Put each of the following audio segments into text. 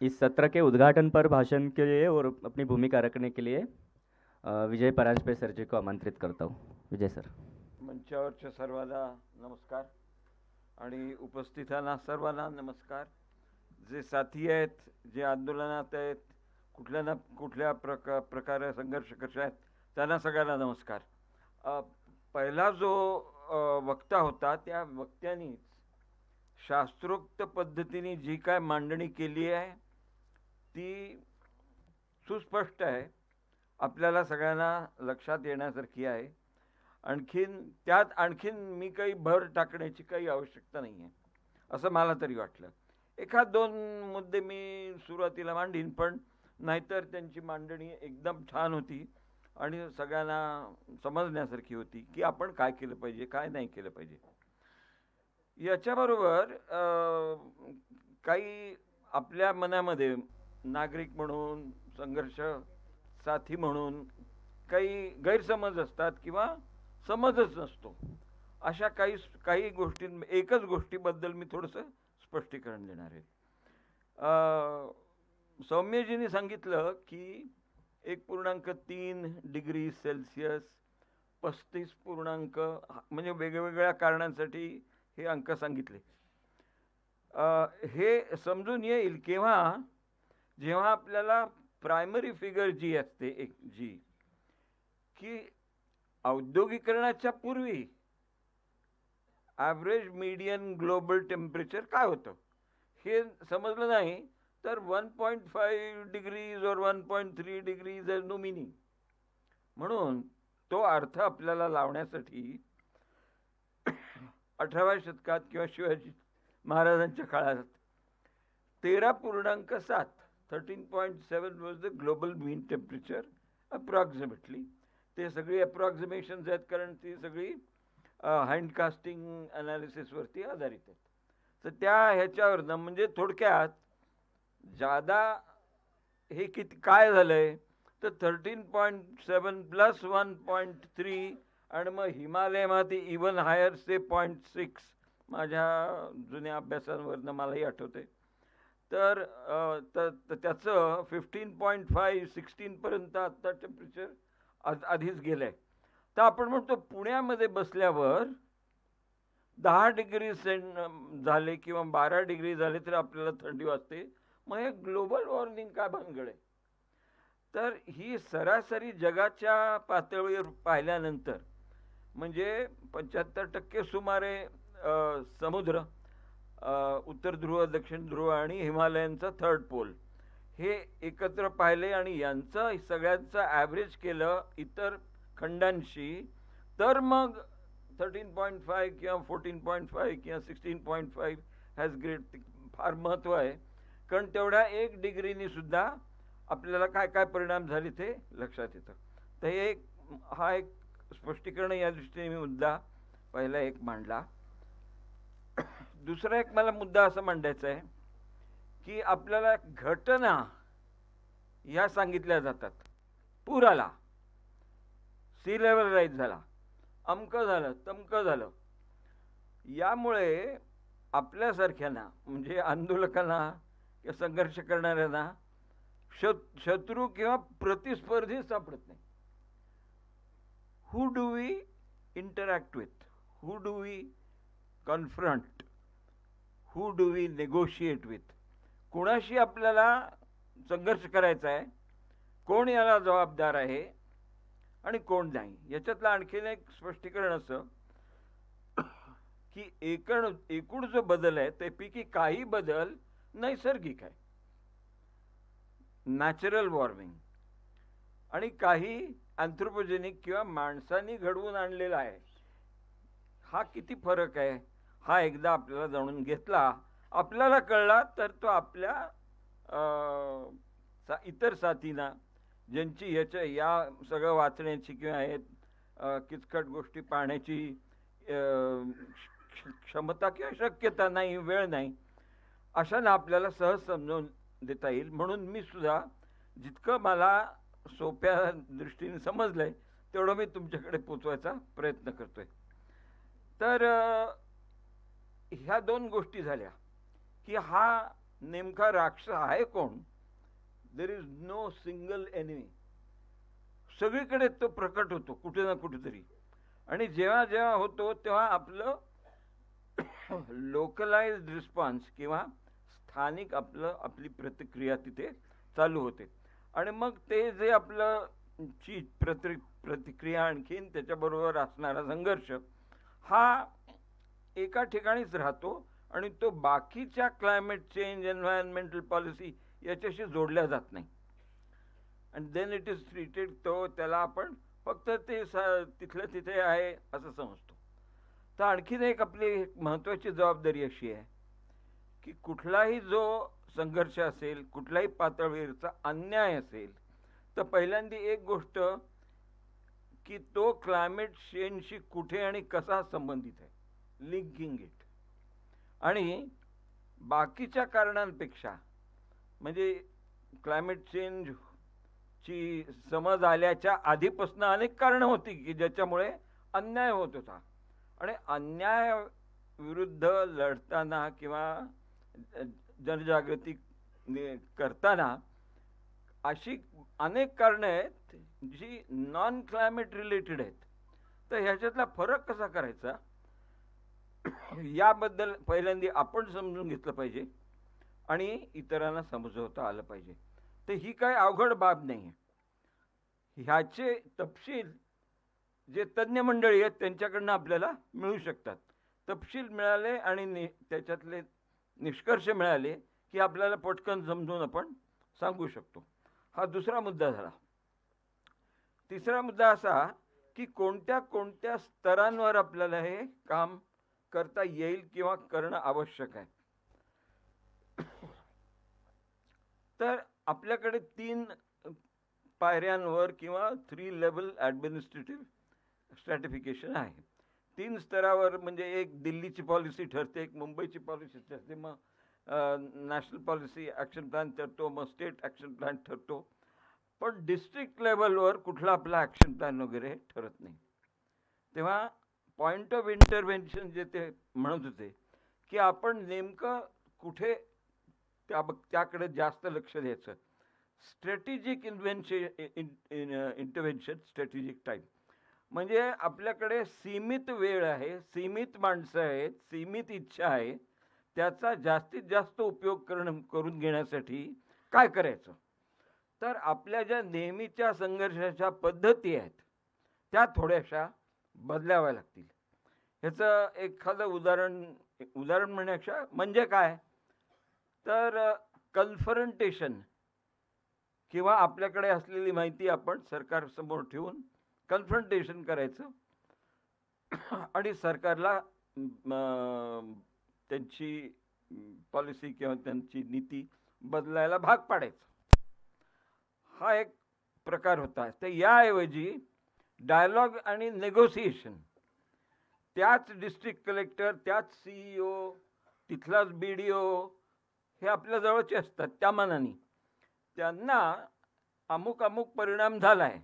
इस सत्र के उद्घाटन पर भाषण के लिए और अपनी भूमिका रखने के लिए विजय परांजपे सर जी को आमंत्रित करता हूँ। विजय सर। मंचावरच्या सर्वांना नमस्कार आणि उपस्थितांना सर्वांना नमस्कार. जे साथी आहेत जे आंदोलनात आहेत कुठल्या ना कुठल्या प्रका प्रकारे संघर्ष कसे आहेत त्यांना सगळ्यांना नमस्कार. पहिला जो वक्ता होता त्या वक्त्यानीच शास्त्रोक्त पद्धतीने जी काय मांडणी केली आहे ती सुस्पष्ट आहे. आपल्याला सगळ्यांना लक्षात येण्यासारखी आहे. आणखीन त्यात आणखीन मी काही भर टाकण्याची काही आवश्यकता नाही आहे. असं मला तरी वाटलं. एखाद दोन मुद्दे मी सुरुवातीला मांडीन पण नाहीतर त्यांची मांडणी एकदम छान होती आणि सगळ्यांना समजण्यासारखी होती की आपण काय केलं पाहिजे काय नाही केलं पाहिजे. याच्याबरोबर काही आपल्या मनामध्ये नागरिक म्हणून संघर्ष साथी म्हणून काही गैरसमज असतात किंवा समजच नसतो. अशा काही काही गोष्टी एकच गोष्टीबद्दल मी थोडंसं स्पष्टीकरण देणार आहे. सौम्यजींनी सांगितलं की एक पूर्णांक तीन डिग्री सेल्सिअस पस्तीस पूर्णांक म्हणजे वेगवेगळ्या कारणांसाठी हे अंक सांगितले. हे समजून येईल केव्हा जेव्हा आपल्याला प्रायमरी फिगर जी असते एक जी की औद्योगिकरणाच्या पूर्वी ॲव्हरेज मीडियन ग्लोबल टेम्परेचर काय होतं? हे समजलं नाही तर वन पॉईंट फाईव्ह डिग्रीज और one point three degrees is no meaning म्हणून तो अर्थ आपल्याला लावण्यासाठी अठराव्या शतकात किंवा शिवाजी महाराजांच्या काळात तेरा पूर्णांक सात thirteen point seven was the global mean temperature approximately ते सगळी अप्रॉक्झिमेशन्स आहेत कारण ती सगळी हँडकास्टिंग अनालिसिसवरती आधारित आहेत. तर त्या ह्याच्यावरनं म्हणजे थोडक्यात जादा हे किती काय झालं आहे तर thirteen point seven plus one point three आणि मग हिमालयामध्ये इवन हायर से पॉईंट सिक्स माझ्या जुन्या अभ्यासांवरनं मलाही आठवते तर त्याचं फिफ्टीन पॉईंट फाईव्ह सिक्स्टीनपर्यंत आत्ता टेम्परेचर आज आधीच गेलं आहे तर आपण म्हणतो पुण्यामध्ये बसल्यावर दहा डिग्री सेंट झाले किंवा बारा डिग्री झाले तर आपल्याला थंडी वाजते. मग हे ग्लोबल वॉर्मिंग काय भानगड आहे? तर ही सरासरी जगाच्या पातळीवर पाहिल्यानंतर म्हणजे पंच्याहत्तर टक्के सुमारे समुद्र उत्तर ध्रुव दक्षिण ध्रुव आणि हिमालयांचा थर्ड पोल हे एकत्र पाहिले आणि यांचं सगळ्यांचं ॲव्हरेज केलं इतर खंडांशी. तर मग थर्टीन पॉईंट फाईव्ह किंवा फोर्टीन पॉईंट फाईव्ह किंवा sixteen point five has great फार महत्त्व आहे. कारण तेवढ्या एक डिग्रीनी सुद्धा आपल्याला काय काय परिणाम झाले ते लक्षात येतं. तर हे एक हा एक स्पष्टीकरण या दृष्टीने मी मुद्दा पहिला एक मांडला. दुसरा एक मला मुद्दा असा मांडायचा आहे की आपल्याला घटना ह्या सांगितल्या जातात. पूर आला सी लेवल राईज झाला. अमकं झालं तमकं झालं. यामुळे आपल्यासारख्यांना म्हणजे आंदोलकांना किंवा संघर्ष करणाऱ्यांना शत शत्रू किंवा प्रतिस्पर्धी सापडत नाही. Who do we interact with who do we confront who do we negotiate with कोणाशी आपल्याला संघर्ष करायचा आहे? कोण याला जबाबदार आहे? आणि कोण नाही? याच्यातलं आणखीन एक स्पष्टीकरण असं की एकण एकूण जो बदल आहे त्यापैकी काही बदल नैसर्गिक आहे. नॅचरल वॉर्मिंग आणि काही अँथ्रोपोजेनिक किंवा माणसांनी घडवून आणलेला आहे. हा किती फरक आहे? हा एकदा आपल्याला जाणून घेतला. आपल्याला कळला तर तो आपल्या सा- इतर साथींना ज्यांची ह्याच्या या सगळं वाचण्याची किंवा हे किचकट गोष्टी पाहण्याची क्षमता किंवा शक्यता नाही वेळ नाही अशांना आपल्याला सहज समजावून देता येईल. म्हणून मी सुद्धा जितकं मला सोप्या दृष्टीने समजलं आहे तेवढं मी तुमच्याकडे पोचवायचा प्रयत्न करतो आहे तर ह्या दोन गोष्टी झाल्या. की हा नेमका राक्षस आहे कोण? There is no single enemy सगळीकडे तो प्रकट होतो कुठे ना कुठेतरी. आणि जेव्हा जेव्हा होतो तेव्हा आपलं लोकलाइज रिस्पॉन्स किंवा स्थानिक आपलं आपली प्रतिक्रिया तिथे चालू होते. आणि मग ते जे आपलं ची प्रति प्रतिक्रिया आणखीन त्याच्याबरोबर असणारा संघर्ष हा एका ठिकाणीच राहतो आणि तो बाकीच्या क्लायमेट चेंज एन्व्हायरमेंटल पॉलिसी याच्याशी जोडल्या जात नाही. And then it is treated तो त्याला आपण फक्त ते सा तिथलं तिथे आहे असं समजतो. तर आणखीन एक आपली एक महत्त्वाची जबाबदारी अशी आहे की कुठलाही जो संघर्ष असेल कुठल्याही पातळीवरचा अन्याय असेल तर पहिल्यांदी एक गोष्ट की तो क्लायमेट चेंजशी कुठे आणि कसा संबंधित आहे. लिंकिंग इट आणि बाकीच्या कारणांपेक्षा म्हणजे क्लायमेट चेंज ची समज आल्याच्या आधीपासून अनेक कारणं होती की ज्याच्यामुळे अन्याय होत होता. आणि अन्याय विरुद्ध लढताना किंवा जनजागृती करताना अशी अनेक कारणं आहेत जी नॉन क्लायमेट रिलेटेड आहेत. तर ह्याच्यातला फरक कसा करायचा? याबद्दल पहिल्यांदा आपण समजून घेतलं पाहिजे आणि इतरांना समजवता आलं पाहिजे. तर ही काय अवघड बाब नाही आहे ह्याचे तपशील जे तज्ज्ञ मंडळी आहेत त्यांच्याकडनं आपल्याला मिळू शकतात. तपशील मिळाले आणि नि त्याच्यातले निष्कर्ष मिळाले की आपल्याला पटकन समजून आपण सांगू शकतो. हा दुसरा मुद्दा झाला. तिसरा मुद्दा असा की कोणत्या कोणत्या स्तरांवर आपल्याला हे काम करता येईल किंवा करणं आवश्यक आहे. तर आपल्याकडे तीन पायऱ्यांवर किंवा थ्री लेवल ॲडमिनिस्ट्रेटिव्ह स्ट्रॅटिफिकेशन आहे. तीन स्तरावर म्हणजे एक दिल्लीची पॉलिसी ठरते एक मुंबईची पॉलिसी ठरते मग नॅशनल पॉलिसी ॲक्शन प्लॅन ठरतो मग स्टेट ॲक्शन प्लॅन ठरतो. पण डिस्ट्रिक्ट लेवलवर कुठला आपला ॲक्शन प्लॅन वगैरे ठरत नाही. तेव्हा पॉईंट ऑफ इंटरव्हेन्शन जे ते म्हणत होते की आपण नेमकं कुठे त्या त्याकडे जास्त लक्ष द्यायचं. Strategic invention intervention strategic time म्हणजे आपल्याकडे सीमित वेळ आहे सीमित माणसं आहेत सीमित इच्छा आहे त्याचा जास्तीत जास्त उपयोग करणं करून घेण्यासाठी काय करायचं? तर आपल्या ज्या नेहमीच्या संघर्षाच्या पद्धती आहेत त्या थोड्याशा बदलाव्या लागतील. ह्याचं एखादं उदाहरण उदाहरण म्हणण्यापेक्षा म्हणजे काय? तर कन्फरंटेशन किंवा आपल्याकडे असलेली माहिती आपण सरकारसमोर ठेवून कन्फरंटेशन करायचं. आणि सरकारला त्यांची पॉलिसी किंवा त्यांची नीती बदलायला भाग पाडायचं. हा एक प्रकार होता. तर याऐवजी डायलॉग आणि नेगोसिएशन. त्याच डिस्ट्रिक्ट कलेक्टर त्याच सीईओ तिथलाच बी डी ओ हे आपल्या जवळचे असतात त्या मानाने. त्यांना अमुक अमुक परिणाम झाला आहे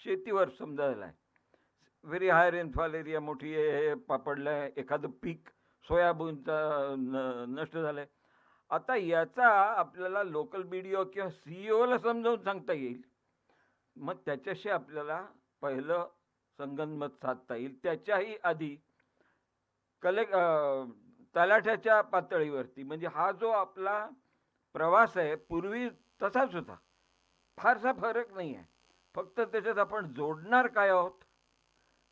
शेतीवर समजा झाला आहे व्हेरी हाय रेनफॉल एरिया मोठी आहे हे आहे एखादं पीक सोयाबीनचं न नष्ट झालं आहे आता याचा आपल्याला लोकल बी डी ओ किंवा सी ओला समजावून सांगता येईल. मग त्याच्याशी आपल्याला पहिलं संगनमत साधता येईल. त्याच्याही आधी कले तलाठ्याच्या पातळीवरती म्हणजे हा जो आपला प्रवास आहे पूर्वी तसाच होता. फारसा फरक नाही आहे. फक्त त्याच्यात आपण जोडणार काय आहोत?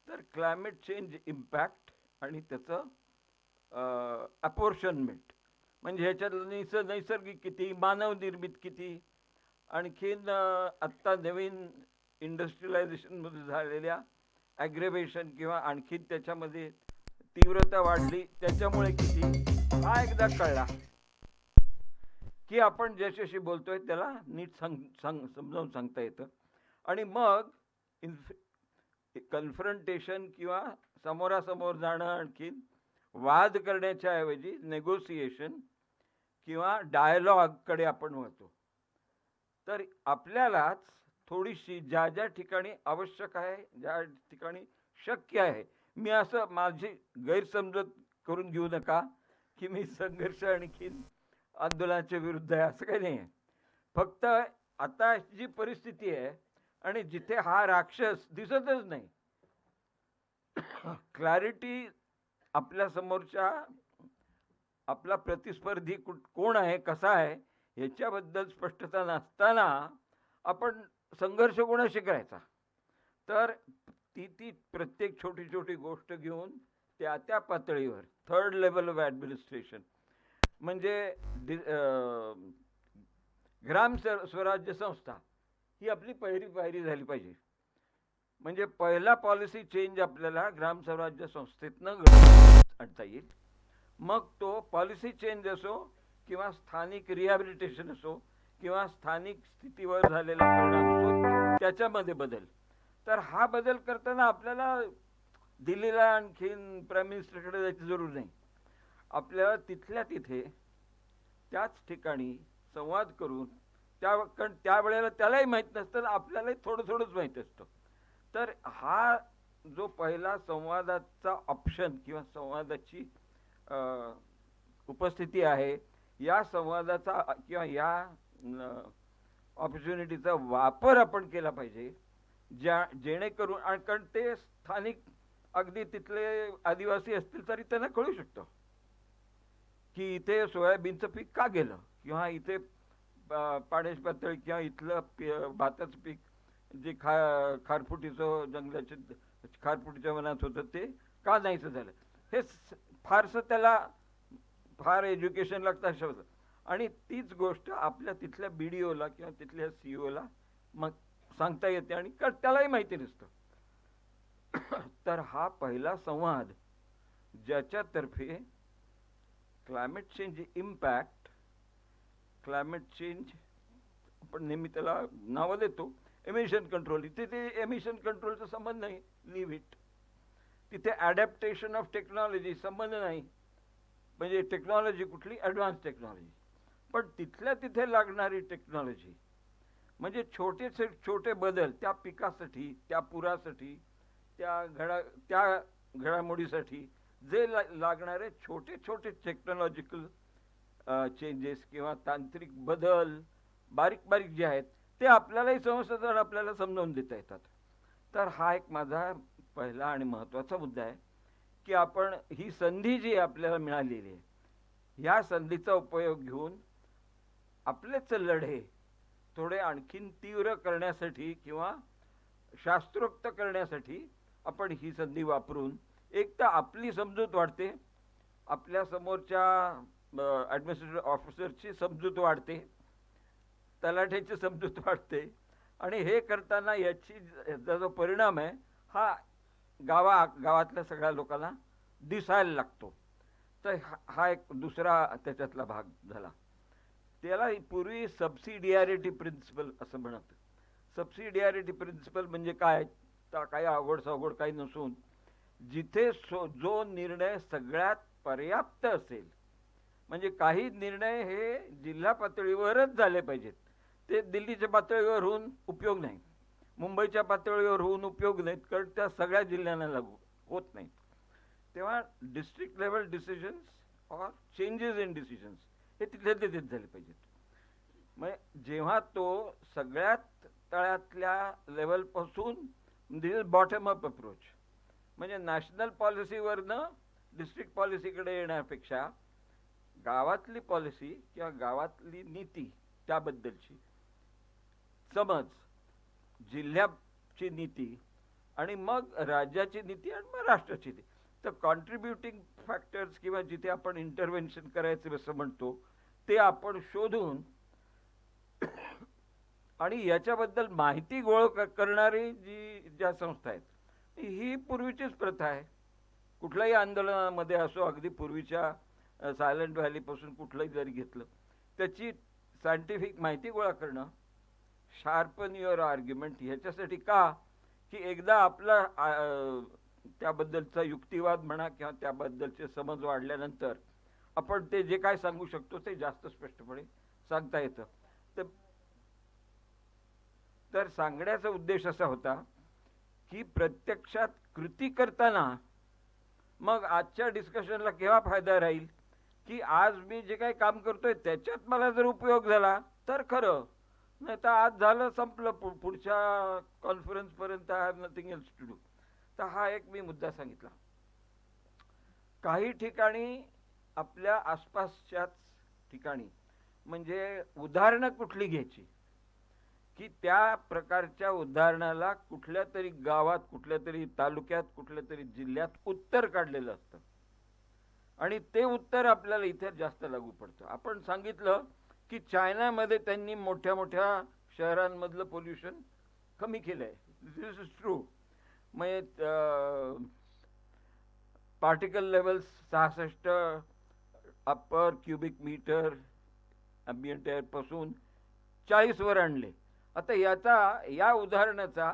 तर क्लायमेट चेंज इम्पॅक्ट आणि त्याचं अपोर्शनमेंट म्हणजे ह्याच्यात निस नैसर्गिक किती मानवनिर्मित किती? आणखीन आत्ता नवीन इंडस्ट्रियलायझेशनमध्ये झालेल्या ॲग्रेवेशन किंवा आणखीन त्याच्यामध्ये तीव्रता वाढली त्याच्यामुळे किती? हा एकदा कळला. की आपण ज्याच्याशी बोलतोय त्याला नीट सांग सांग समजावून सांगता येतं. आणि मग इन्फ कन्फ्रंटेशन किंवा समोरासमोर जाणं आणखीन वाद करण्याच्या ऐवजी नेगोसिएशन किंवा डायलॉगकडे आपण वळतो. तर आपल्यालाच थोडीशी ज्या ज्या ठिकाणी आवश्यक आहे ज्या ठिकाणी शक्य आहे मी असं माझी गैरसमजत करून घेऊ नका की मी संघर्ष आणखीन आंदोलनाच्या विरुद्ध आहे असं काही नाही आहे फक्त आता जी परिस्थिती आहे आणि जिथे हा राक्षस दिसतच नाही क्लॅरिटी आपल्या समोरच्या आपला प्रतिस्पर्धी कुठ कोण आहे कसा आहे ह्याच्याबद्दल स्पष्टता नसताना आपण संघर्ष कोणाशी करायचा? तर ती ती प्रत्येक छोटी छोटी गोष्ट घेऊन त्या त्या पातळीवर थर्ड लेवल ऑफ ॲडमिनिस्ट्रेशन म्हणजे डि ग्राम स्व- स्वराज्य संस्था ही आपली पहिली पायरी झाली पाहिजे. म्हणजे पहिला पॉलिसी चेंज आपल्याला ग्राम स्वराज्य संस्थेतनं आणता येईल. मग तो पॉलिसी चेंज असो किंवा स्थानिक रिहॅबिलिटेशन असो किंवा स्थानिक स्थितीवर झालेला परिणाम त्याच्यामध्ये बदल. तर हा बदल करताना आपल्याला दिल्लीला आणखीन प्राईम मिनिस्टरकडे जायची जरूर नाही. आपल्याला तिथल्या तिथे त्याच ठिकाणी संवाद करून त्या कारण त्यावेळेला त्यालाही माहीत नसतं आपल्यालाही थोडं थोडंच माहीत असतं. तर हा जो पहिला संवादाचा ऑप्शन किंवा संवादाची उपस्थिती आहे या संवादाचा किंवा या ऑपॉर्च्युनिटीचा वापर आपण केला पाहिजे ज्या जेणेकरून आणि कारण ते स्थानिक अगदी तिथले आदिवासी असतील तरी त्यांना कळू शकतं. की इथे सोयाबीनचं पीक का गेलं? किंवा इथे पा- पाण्याची पातळी किंवा इथलं पी- भाताचं पीक जे खा खारफुटीचं जंगलाचे खारफुटीच्या मनात होतं ते का नाहीचं झालं? हे फारसं त्याला फार एज्युकेशन लागतं अशा होतं आणि तीच गोष्ट आपल्या तिथल्या बी डी ओला किंवा तिथल्या सी ओला मग सांगता येते आणि त्यालाही माहिती नसतं. तर हा पहिला संवाद ज्याच्यातर्फे climate change impact climate change आपण नेहमी त्याला नावं देतो एमिशन कंट्रोल इथे ते एमिशन कंट्रोलचा संबंध नाही लिव्ह इट तिथे ॲडॅप्टेशन ऑफ टेक्नॉलॉजी संबंध नाही. म्हणजे टेक्नॉलॉजी कुठली ॲडव्हान्स टेक्नॉलॉजी पण तिथल्या तिथे लागणारी टेक्नॉलॉजी म्हणजे छोटेसे छोटे बदल त्या पिकासाठी त्या पुरासाठी त्या घडा त्या घडामोडीसाठी जे ला लागणारे छोटे छोटे टेक्नॉलॉजिकल चेंजेस किंवा तांत्रिक बदल बारीक बारीक जे आहेत ते आपल्यालाही समजतात आणि आपल्याला समजावून देता येतात. तर हा एक माझा पहिला आणि महत्त्वाचा मुद्दा आहे की आपण ही संधी जी आपल्याला मिळालेली आहे ह्या संधीचा उपयोग घेऊन आपलेच लढे थोडे आणखीन तीव्र करण्यासाठी किंवा शास्त्रोक्त करण्यासाठी आपण ही संधी वापरून एक तर आपली समजूत वाढते. आपल्या समोरच्या ॲडमिनिस्ट्रेटिव्ह ऑफिसरची समजूत वाढते. तलाठ्याची समजूत वाढते. आणि हे करताना याची याचा जो परिणाम आहे हा गावा गावातल्या सगळ्या लोकांना दिसायला लागतो. तर हा- हा एक दुसरा त्याच्यातला भाग झाला. त्याला पूर्वी सबसिडियारिटी प्रिन्सिपल असं म्हणत. सबसिडियारिटी प्रिन्सिपल म्हणजे काय? तर काही अवघड सवघड काही नसून जिथे सो जो निर्णय सगळ्यात पर्याप्त असेल म्हणजे काही निर्णय हे जिल्हा पातळीवरच झाले पाहिजेत. ते दिल्लीच्या पातळीवर होऊन उपयोग नाही. मुंबईच्या पातळीवर होऊन उपयोग नाहीत कारण त्या सगळ्या जिल्ह्यांना लागू होत नाहीत. तेव्हा district level decisions or changes in decisions हे तिथल्या तिथेच झाले पाहिजेत. म्हणजे जेव्हा तो सगळ्यात तळातल्या लेवलपासून this is bottom up approach म्हणजे नॅशनल पॉलिसीवरनं डिस्ट्रिक्ट पॉलिसीकडे येण्यापेक्षा गावातली पॉलिसी किंवा गावातली नीती त्याबद्दलची. समज जिल्ह्याची नीती आणि मग राज्याची नीती आणि मग राष्ट्राची नीती. तर कॉन्ट्रीब्युटिंग फॅक्टर्स किंवा जिथे आपण इंटरव्हेन्शन करायचं असं म्हणतो ते आपण शोधून आणि याच्याबद्दल माहिती गोळ करणारी जी ज्या संस्था आहेत ही पूर्वीचीच प्रथा आहे. कुठल्याही आंदोलनामध्ये असो अगदी पूर्वीच्या सायलेंट व्हॅलीपासून कुठलंही जरी घेतलं त्याची सायंटिफिक माहिती गोळा करणं शार्पन युअर आर्ग्युमेंट ह्याच्यासाठी का? की एकदा आपला त्याबद्दलचा युक्तिवाद म्हणा किंवा त्याबद्दलचे समज वाढल्यानंतर आपण ते जे काय सांगू शकतो ते जास्त स्पष्टपणे सांगता येतं. तर तर सांगण्याचा उद्देश असा होता की प्रत्यक्षात कृती करताना मग आजच्या डिस्कशनला केव्हा फायदा राहील? की आज मी जे काही काम करतोय त्याच्यात मला जर उपयोग झाला तर खरं. नाही तर आज झालं संपलं. पुढच्या कॉन्फरन्सपर्यंत I have nothing else to do तर हा एक मी मुद्दा सांगितला. काही ठिकाणी आपल्या आसपासच्याच ठिकाणी म्हणजे उदाहरणं कुठली घ्यायची? की त्या प्रकारच्या उदाहरणाला कुठल्या तरी गावात कुठल्या तरी तालुक्यात कुठल्या तरी जिल्ह्यात उत्तर काढलेलं असतं. आणि ते उत्तर आपल्याला इथे जास्त लागू पडतं. आपण सांगितलं की चायनामध्ये त्यांनी मोठ्या मोठ्या शहरांमधलं पोल्युशन कमी केलं आहे दिस इज ट्रू म्हणजे पार्टिकल लेवल्स सहासष्ट अप्पर क्युबिक मीटर अँबियंट एअरपासून चाळीसवर आणले. आता याचा या उदाहरणाचा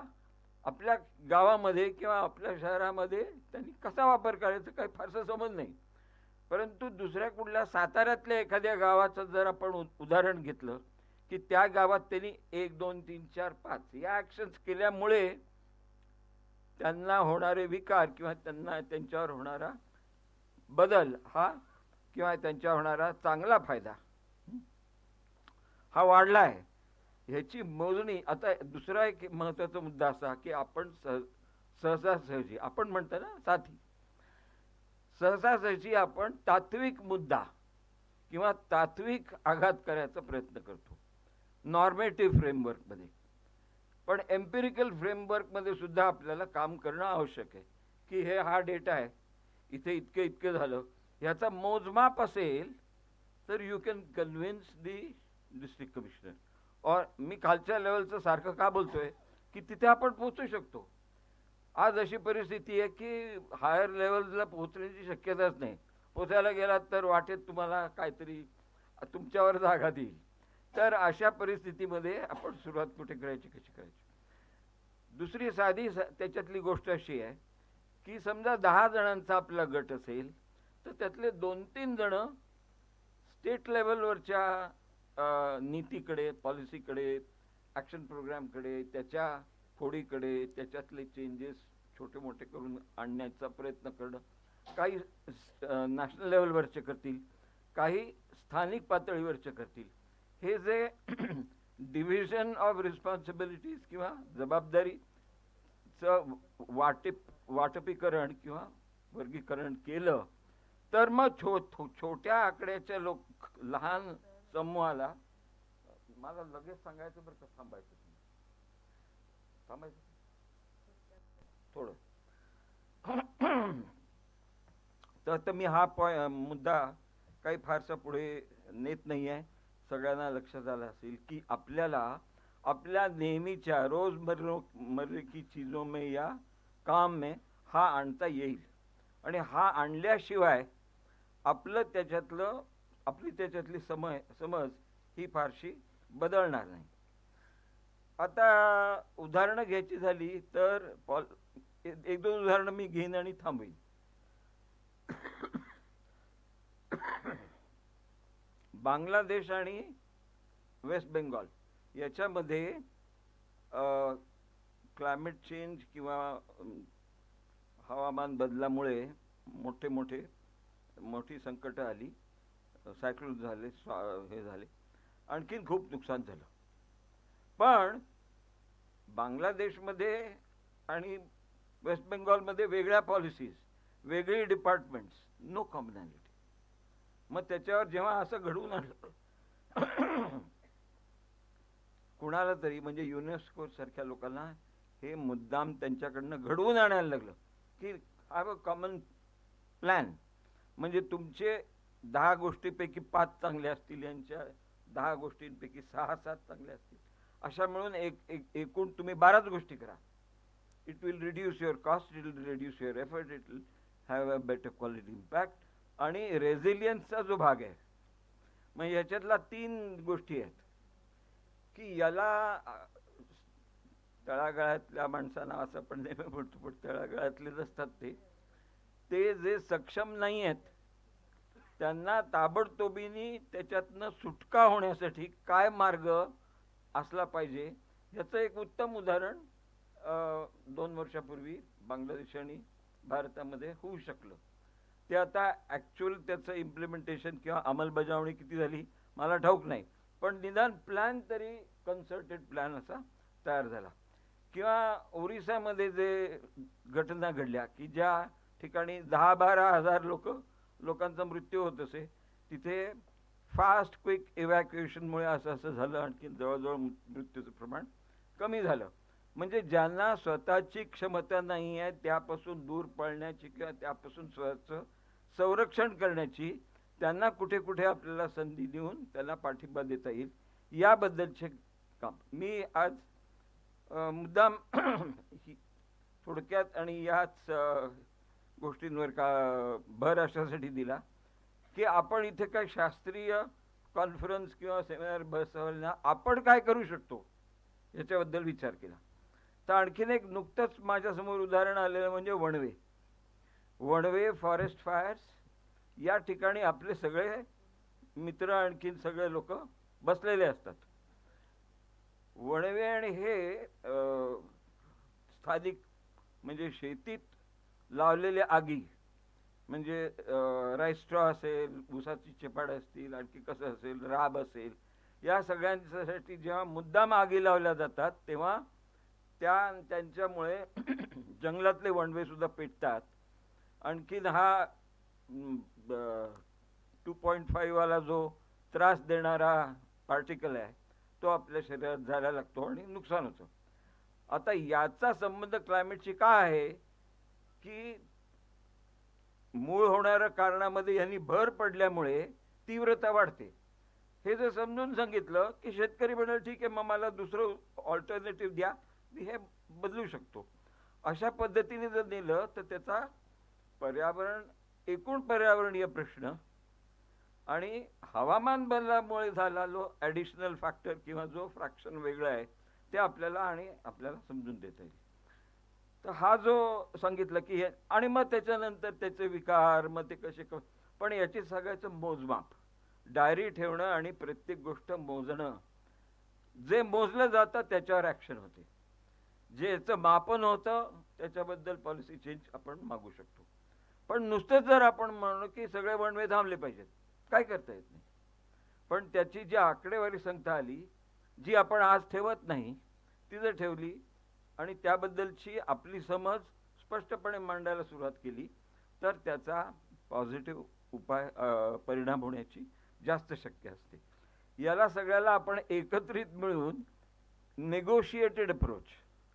आपल्या गावामध्ये किंवा आपल्या शहरामध्ये त्यांनी कसा वापर करायचा काही फारसं समज नाही. परंतु दुसऱ्या कुठल्या साताऱ्यातल्या एखाद्या गावाचं जर आपण उ- उदाहरण घेतलं की त्या गावात त्यांनी एक दोन तीन चार पाच या ॲक्शन्स केल्यामुळे त्यांना होणारे विकार किंवा त्यांना त्यांच्यावर होणारा बदल हा किंवा त्यांच्यावर होणारा चांगला फायदा. हा वाढला आहे ह्याची मोजणी आता दुसरा एक महत्त्वाचा मुद्दा असा की आपण सह सहजासहजी आपण म्हणतो ना साथी. सहजासहजी आपण तात्विक मुद्दा किंवा तात्विक आघात करायचा प्रयत्न करतो. नॉर्मेटिव्ह फ्रेमवर्कमध्ये. पण एम्पिरिकल फ्रेमवर्कमध्ये सुद्धा आपल्याला काम करणं आवश्यक आहे. की हे हा डेटा आहे. इथे इतके इतके झालं. ह्याचा मोजमाप असेल तर you can convince the district commissioner और मी खालच्या लेवलचं सारखं का बोलतोय? की तिथे आपण पोहोचू शकतो. आज अशी परिस्थिती आहे की हायर लेवलला पोहोचण्याची शक्यताच नाही. पोचायला गेलात तर वाटेत तुम्हाला काहीतरी तुमच्यावर जागा देईल. तर अशा परिस्थितीमध्ये आपण सुरुवात कुठे करायची कशी करायची? दुसरी साधी त्याच्यातली गोष्ट अशी आहे की समजा दहा जणांचा आपला गट असेल तर त्यातले दोन तीन जण स्टेट लेवलवरच्या नीतीकडे पॉलिसीकडे ॲक्शन प्रोग्रामकडे त्याच्या फोडीकडे त्याच्यातले चेंजेस छोटे मोठे करून आणण्याचा प्रयत्न करणं काही नॅशनल लेवलवरचे करतील काही स्थानिक पातळीवरचे करतील. हे जे डिव्हिजन ऑफ रिस्पॉन्सिबिलिटीज किंवा जबाबदारीचं वाटप वाटपीकरण किंवा वर्गीकरण केलं तर मग छो छोट्या आकड्याच्या लोक लहान समूहाला मला लगेच सांगायचं बरं का थांबायचं थांबायचं? थोडं. तर मी हा पॉय मुद्दा काही फारसा पुढे नेत नाही आहे सगळ्यांना लक्षात आलं असेल की आपल्याला आपल्या नेहमीच्या रोजमर्रो मर्रे की चीजों में या काम में हा आणता येईल. आणि हा आणल्याशिवाय आपलं त्याच्यातलं आपली त्याच्यातली समय समज ही फारशी बदलणार नाही. आता उदाहरणं घ्यायची झाली तर पॉल एक दोन उदाहरणं मी घेईन आणि थांबवीन. बांगलादेश आणि वेस्ट बेंगॉल याच्यामध्ये क्लायमेट चेंज किंवा हवामान बदलामुळे मोठे मोठे मोठी संकटं आली. सायक्लोन झाले स्वा- हे झाले. आणखीन खूप नुकसान झालं. पण बांगलादेशमध्ये आणि वेस्ट बेंगॉलमध्ये वेगळ्या पॉलिसीज वेगळी डिपार्टमेंट्स नो कॉमनॅलिटी मग त्याच्यावर जेव्हा असं घडवून आणलं कुणाला तरी म्हणजे युनेस्को सारख्या लोकांना हे मुद्दाम त्यांच्याकडनं घडवून आणायला लागलं. की हॅव अ कॉमन प्लॅन म्हणजे तुमचे दहा गोष्टीपैकी पाच चांगले असतील यांच्या दहा गोष्टींपैकी सहा सात चांगले असतील. अशा मिळून एक एक एकूण तुम्ही बाराच गोष्टी करा. It will reduce your cost it will reduce your effort it will have a better quality impact आणि रेझिलियन्सचा जो भाग आहे मग याच्यातला तीन गोष्टी आहेत. की याला तळागाळातल्या माणसांना असं आपण नेहमी म्हणतो पण तळागाळातलेच असतात ते. ते जे सक्षम नाही आहेत त्यांना ताबडतोबीने त्याच्यातनं सुटका होण्यासाठी काय मार्ग असला पाहिजे याचं एक उत्तम उदाहरण दोन वर्षापूर्वी बांगलादेश आणि भारतामध्ये होऊ शकलं. ते आता ॲक्च्युअल त्याचं इम्प्लिमेंटेशन किंवा अंमलबजावणी किती झाली मला ठाऊक नाही. पण निदान प्लॅन तरी कन्सर्टेड प्लॅन असा तयार झाला. किंवा ओरिसामध्ये जे घटना घडल्या की ज्या ठिकाणी दहा बारा हजार लोक लोकांचा मृत्यू होत असे तिथे फास्ट क्विक इव्हॅक्युएशनमुळे असं असं झालं आणखी जवळजवळ मृत्यूचं प्रमाण कमी झालं. म्हणजे ज्यांना स्वतःची क्षमता नाही आहे त्यापासून दूर पळण्याची किंवा त्यापासून स्वतःचं संरक्षण करण्याची त्यांना कुठे कुठे आपल्याला संधी देऊन त्यांना पाठिंबा देता येईल याबद्दलचे काम. मी आज मुद्दाम थोडक्यात आणि याच गोष्टींवर का भर अशासाठी दिला की आपण इथे काय शास्त्रीय कॉन्फरन्स किंवा सेमिनार बसवल्या आपण काय करू शकतो याच्याबद्दल विचार केला. तर आणखीन एक नुकतंच माझ्यासमोर उदाहरण आलेलं म्हणजे वणवे. वणवे फॉरेस्ट फायर्स या ठिकाणी आपले सगळे मित्र आणखीन सगळे लोक बसलेले असतात. वणवे आणि हे स्थानिक म्हणजे शेतीत लावलेल्या आगी म्हणजे रायस्ट्रॉ असेल ऊसाची चेपाड असतील आणखी कसं असेल राब असेल या सगळ्यांच्यासाठी जेव्हा मुद्दाम आगी लावल्या जातात तेव्हा त्या त्यांच्यामुळे जंगलातले वणवे सुद्धा पेटतात. आणखीन हा टू पॉईंट वाला जो त्रास देणारा पार्टिकल आहे तो आपल्या शरीरात जायला लागतो आणि नुकसान होतं. आता याचा संबंध क्लायमेटशी का आहे? की मूळ होणाऱ्या कारणामध्ये यांनी भर पडल्यामुळे तीव्रता वाढते. हे जर समजून सांगितलं की शेतकरी म्हणाल ठीक आहे मग मला दुसरं ऑल्टरनेटिव्ह द्या मी हे बदलू शकतो. अशा पद्धतीने जर नेलं तर त्याचा पर्यावरण एकूण पर्यावरणीय प्रश्न आणि हवामान बदलामुळे झाला जो ॲडिशनल फॅक्टर किंवा जो फ्रॅक्शन वेगळा आहे ते आपल्याला आणि आपल्याला समजून देता येईल. तर हा जो सांगितलं की हे आणि मग त्याच्यानंतर त्याचे विकार मग ते कसे क पण याची सगळ्याचं मोजमाप डायरी ठेवणं आणि प्रत्येक गोष्ट मोजणं जे मोजलं जातं त्याच्यावर ॲक्शन होते. जे याचं मापन होतं त्याच्याबद्दल पॉलिसी चेंज आपण मागू शकतो. पण नुसतंच जर आपण म्हणू की सगळे वनवे थांबले पाहिजेत काय करता येत नाही. पण त्याची जी आकडेवारी संख्या आली जी आपण आज ठेवत नाही ती जर ठेवली आणि त्याबद्दलची आपली समज स्पष्टपणे मांडायला सुरुवात केली तर त्याचा पॉझिटिव्ह उपाय परिणाम होण्याची जास्त शक्य असते. याला सगळ्याला आपण एकत्रित मिळून नेगोशिएटेड अप्रोच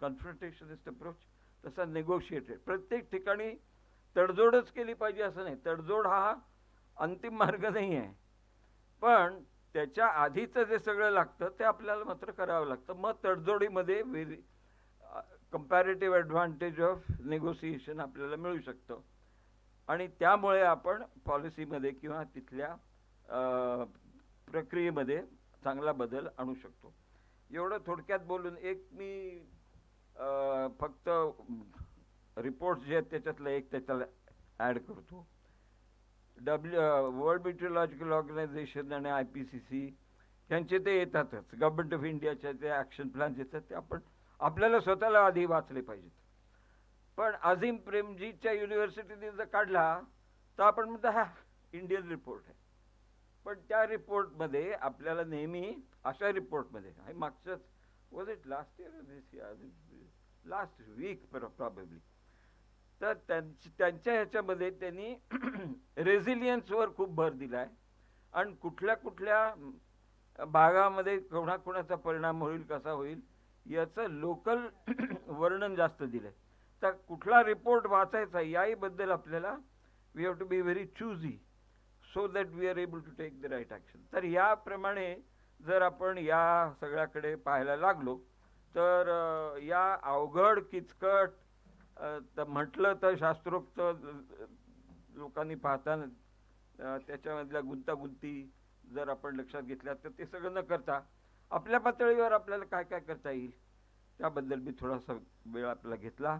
कन्फ्रंटेशनिस्ट अप्रोच तसा नेगोशिएटेड प्रत्येक ठिकाणी तडजोडच केली पाहिजे असं नाही. तडजोड हा अंतिम मार्ग नाही आहे पण त्याच्या आधीचं जे सगळं लागतं ते आपल्याला मात्र करावं लागतं. मग तडजोडीमध्ये very comparative advantage of negotiation आपल्याला मिळू शकतं. आणि त्यामुळे आपण पॉलिसीमध्ये किंवा तिथल्या प्रक्रियेमध्ये चांगला बदल आणू शकतो. एवढं थोडक्यात बोलून एक मी फक्त रिपोर्ट्स जे आहेत त्याच्यातलं एक त्याच्याला ॲड करतो. डब्ल्यू वर्ल्ड मेट्रोलॉजिकल ऑर्गनायझेशन आणि आय पी सी सी यांचे ते येतातच. गव्हर्नमेंट ऑफ इंडियाच्या ते ॲक्शन प्लॅन्स येतात ते आपण आपल्याला स्वतःला आधी वाचले पाहिजेत. पण अझिम प्रेमजीच्या युनिव्हर्सिटीने जर काढला तर आपण म्हणतो हा इंडियन रिपोर्ट आहे. पण त्या रिपोर्टमध्ये आपल्याला नेहमी अशा रिपोर्टमध्ये आणि मागच्याच was it last year this year last week probably तर त्यांची त्यांच्या ह्याच्यामध्ये त्यांनी रेझिलियन्सवर खूप भर दिला आहे आणि कुठल्या कुठल्या भागामध्ये कोणाकोणाचा परिणाम होईल कसा होईल याचं लोकल वर्णन जास्त दिलं आहे तर कुठला रिपोर्ट वाचायचा याहीबद्दल आपल्याला we have to be very choosy so that we are able to take the right action तर याप्रमाणे जर आपण या सगळ्याकडे पाहायला लागलो तर या अवघड किचकट तर म्हटलं तर शास्त्रोक्त लोकांनी पाहताना त्याच्यामधल्या गुंतागुंती जर आपण लक्षात घेतल्या तर ते सगळं न करता आपल्या पातळीवर आपल्याला काय काय करता येईल? त्याबद्दल मी थोडासा वेळ आपला घेतला.